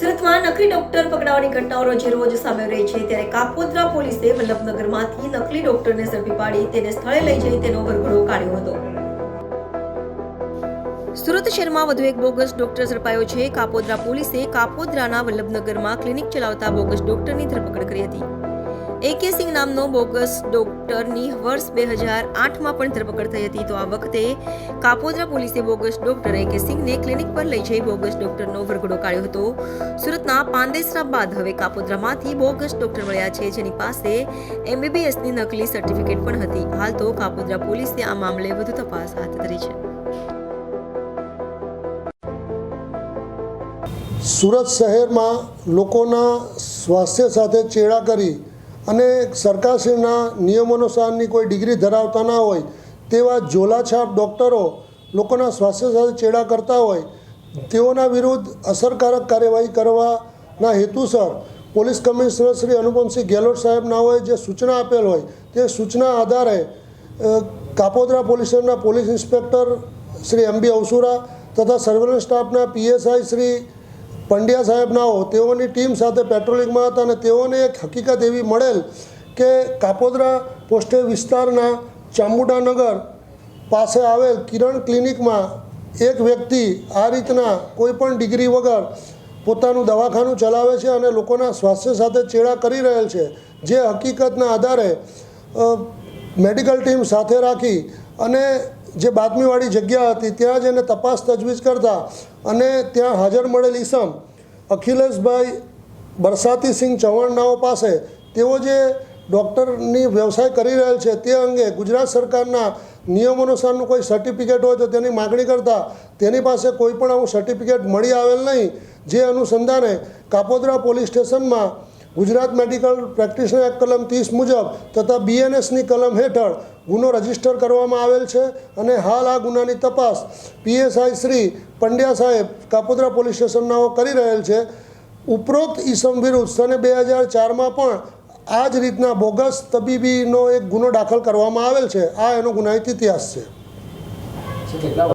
સુરતમાં નકલી ડોક્ટર પકડાવાની ઘટનાઓ રોજે રોજ સામે રહી છે. ત્યારે કાપોદ્રા પોલીસે વલ્લભનગરમાંથી નકલી ડોક્ટરને ઝડપી પાડી તેને સ્થળે લઈ જઈ તેનો વરઘોડો કાઢ્યો હતો. સુરત શહેરમાં વધુ એક બોગસ ડોક્ટર ઝડપાયો છે. કાપોદ્રા પોલીસે કાપોદ્રાના વલ્લભનગરમાં ક્લિનિક ચલાવતા બોગસ ડોક્ટરની ધરપકડ કરી હતી. એકે સિંહ નામનો બોગસ ડોક્ટરની વર્ષ બે હજાર આઠમાં પણ ધરપકડ થઈ હતી. તો આ વખતે કાપોદ્રા પોલીસે બોગસ ડોક્ટર એકે સિંહને ક્લિનિક પર લઈ જઈ બોગસ ડોક્ટરનો વરઘોડો કાઢ્યો હતો. સુરતના પાંદેસરા બાદ હવે કાપોદ્રામાંથી બોગસ ડોક્ટર મળ્યા છે, જેની પાસે એમબીબીએસની નકલી સર્ટિફિકેટ પણ હતી. હાલ તો કાપોદ્રા પોલીસે આ મામલે વધુ તપાસ હાથ ધરી છે. સુરત શહેરમાં લોકોના સ્વાસ્થ્ય સાથે ચેડા કરી અને સરકારશ્રીના નિયમાનુસારની કોઈ ડિગ્રી ધરાવતા ના હોય, તેવા ઝોલાછાપ ડૉક્ટરો લોકોના સ્વાસ્થ્ય સાથે ચેડા કરતા હોય, તેઓના વિરુદ્ધ અસરકારક કાર્યવાહી કરવાના હેતુસર પોલીસ કમિશનર શ્રી અનુપમસિંહ ગેહલોત સાહેબના હોય, જે સૂચના આપેલ હોય, તે સૂચના આધારે કાપોદરા કાપોદ્રા પોલીસ સ્ટેશનના police inspector Shri M B Avsura તથા સર્વેલન્સ સ્ટાફના પીએસઆઈ શ્રી પંડ્યા સાહેબનાઓ તેઓની ટીમ સાથે પેટ્રોલિંગમાં હતા અને તેઓને એક હકીકત એવી મળેલ કે કાપોદરા પોસ્ટે વિસ્તારના ચામુંડાનગર પાસે આવેલ કિરણ ક્લિનિકમાં એક વ્યક્તિ આ રીતના કોઈ પણ ડિગ્રી વગર પોતાનું દવાખાનું ચલાવે છે અને લોકોના સ્વાસ્થ્ય સાથે ચેડા કરી રહેલ છે, જે હકીકતના આધારે મેડિકલ ટીમ સાથે રાખી અને જે બાતમીવાળી જગ્યા હતી, ત્યાં જ એને તપાસ તજવીજ કરતા અને ત્યાં હાજર મળેલ ઈસમ અખિલેશભાઈ બરસાતીસિંહ ચૌહાણનાઓ પાસે, તેઓ જે ડૉક્ટરની વ્યવસાય કરી રહેલ છે, તે અંગે ગુજરાત સરકારના નિયમ અનુસારનું કોઈ સર્ટિફિકેટ હોય તો તેની માગણી કરતાં, તેની પાસે કોઈ પણ આવું સર્ટિફિકેટ મળી આવેલ નહીં. જે અનુસંધાને કાપોદ્રા પોલીસ સ્ટેશનમાં ગુજરાત મેડિકલ પ્રેક્ટિશનર એક્ટ કલમ ત્રીસ મુજબ તથા બીએનએસની કલમ હેઠળ ગુનો રજિસ્ટર કરવામાં આવેલ છે અને હાલ આ ગુનાની તપાસ પીએસઆઈ શ્રી પંડ્યા સાહેબ કાપોદ્રા પોલીસ સ્ટેશનનાઓ કરી રહેલ છે. ઉપરોક્ત ઈસમ વિરુદ્ધ સને બે હજાર ચારમાં પણ આ જ રીતના બોગસ તબીબીનો એક ગુનો દાખલ કરવામાં આવેલ છે. આ એનો ગુનાહિત ઇતિહાસ છે.